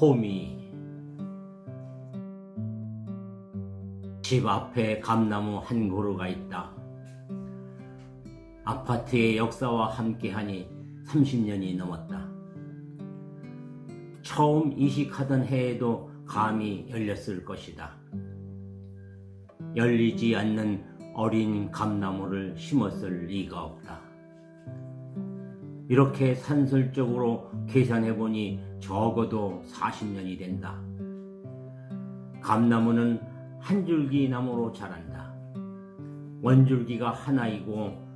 호미 집 앞에 감나무 한 그루가 있다. 아파트의 역사와 함께하니 30년이 넘었다. 처음 이식하던 해에도 감이 열렸을 것이다. 열리지 않는 어린 감나무를 심었을 리가 없다. 이렇게 산술적으로 계산해 보니 적어도 40년이 된다. 감나무는 한 줄기 나무로 자란다. 원줄기가 하나이고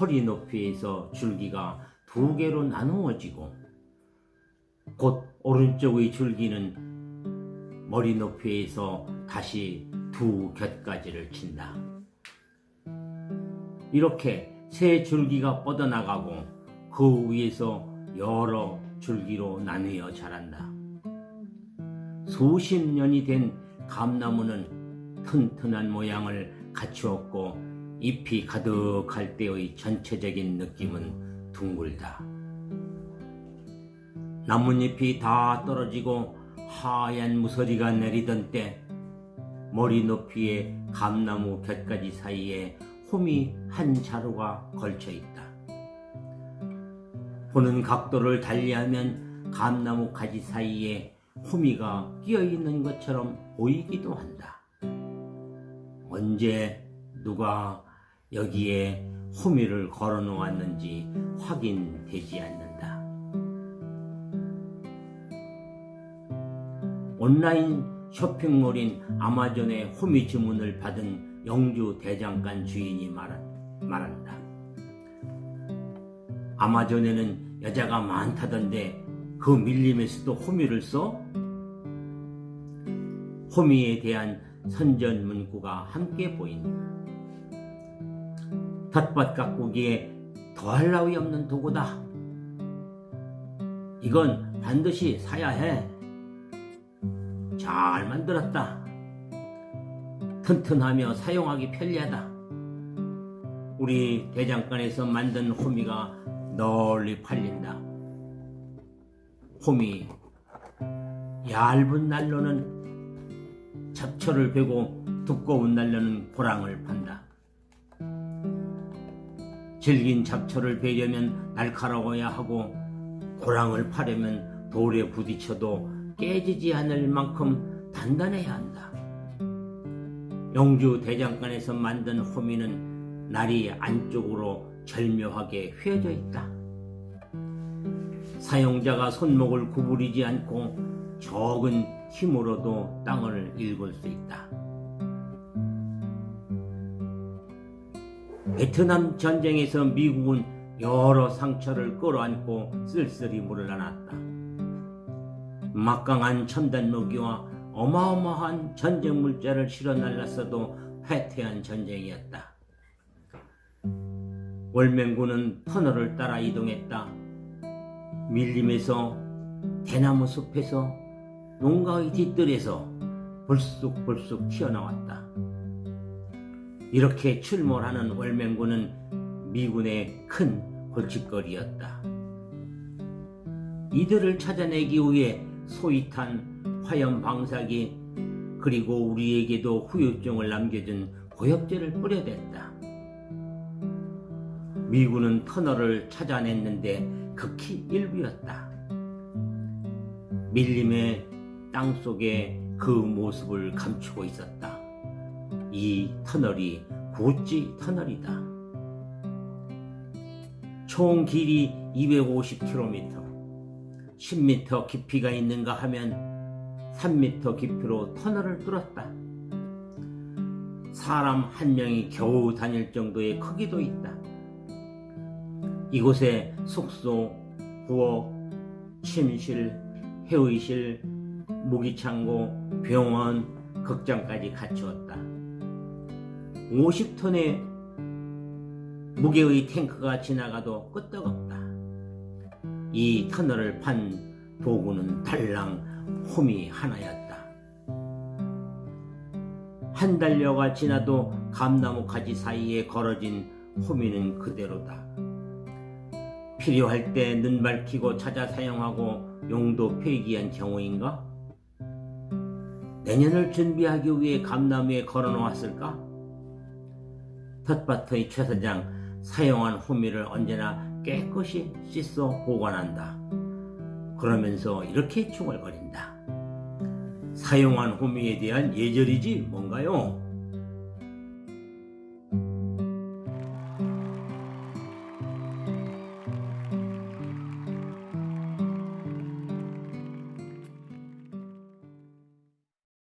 허리 높이에서 줄기가 두 개로 나누어지고 곧 오른쪽의 줄기는 머리 높이에서 다시 두 곁가지를 친다. 이렇게 세 줄기가 뻗어나가고 그 위에서 여러 줄기로 나뉘어 자란다. 수십 년이 된 감나무는 튼튼한 모양을 갖추었고 잎이 가득할 때의 전체적인 느낌은 둥글다. 나뭇잎이 다 떨어지고 하얀 무서리가 내리던 때 머리 높이의 감나무 곁가지 사이에 홈이 한 자루가 걸쳐 있다. 보는 각도를 달리하면 감나무 가지 사이에 호미가 끼어 있는 것처럼 보이기도 한다. 언제 누가 여기에 호미를 걸어 놓았는지 확인되지 않는다. 온라인 쇼핑몰인 아마존의 호미 주문을 받은 영주 대장간 주인이 말한, 말한다. 아마존에는 여자가 많다던데 그 밀림에서도 호미를 써? 호미에 대한 선전 문구가 함께 보인다. 텃밭 가꾸기에 더할 나위 없는 도구다. 이건 반드시 사야 해. 잘 만들었다. 튼튼하며 사용하기 편리하다. 우리 대장간에서 만든 호미가 널리 팔린다. 호미 얇은 난로는 잡초를 베고 두꺼운 난로는 고랑을 판다. 질긴 잡초를 베려면 날카로워야 하고 고랑을 파려면 돌에 부딪혀도 깨지지 않을 만큼 단단해야 한다. 영주 대장간에서 만든 호미는 날이 안쪽으로 절묘하게 휘어져 있다. 사용자가 손목을 구부리지 않고 적은 힘으로도 땅을 읽을 수 있다. 베트남 전쟁에서 미국은 여러 상처를 끌어안고 쓸쓸히 물러났다. 막강한 첨단 무기와 어마어마한 전쟁 물자를 실어 날랐어도 패퇴한 전쟁이었다. 월맹군은 터널을 따라 이동했다. 밀림에서 대나무 숲에서 농가의 뒤뜰에서 불쑥불쑥 튀어나왔다. 이렇게 출몰하는 월맹군은 미군의 큰 골칫거리였다. 이들을 찾아내기 위해 소위탄, 화염 방사기, 그리고 우리에게도 후유증을 남겨준 고엽제를 뿌려댔다. 미군은 터널을 찾아냈는데 극히 일부였다. 밀림의 땅 속에 그 모습을 감추고 있었다. 이 터널이 구찌 터널이다. 총 길이 250km, 10m 깊이가 있는가 하면 3m 깊이로 터널을 뚫었다. 사람 한 명이 겨우 다닐 정도의 크기도 있다. 이곳에 숙소, 부엌, 침실, 회의실, 무기창고, 병원, 극장까지 갖추었다. 50톤의 무게의 탱크가 지나가도 끄떡없다. 이 터널을 판 도구는 달랑 홈이 하나였다. 한 달여가 지나도 감나무 가지 사이에 걸어진 호미는 그대로다. 필요할 때 눈 밝히고 찾아 사용하고 용도 폐기한 경우인가? 내년을 준비하기 위해 감나무에 걸어 놓았을까? 텃밭의 최 사장 사용한 호미를 언제나 깨끗이 씻어 보관한다. 그러면서 이렇게 중얼거린다. 사용한 호미에 대한 예절이지 뭔가요?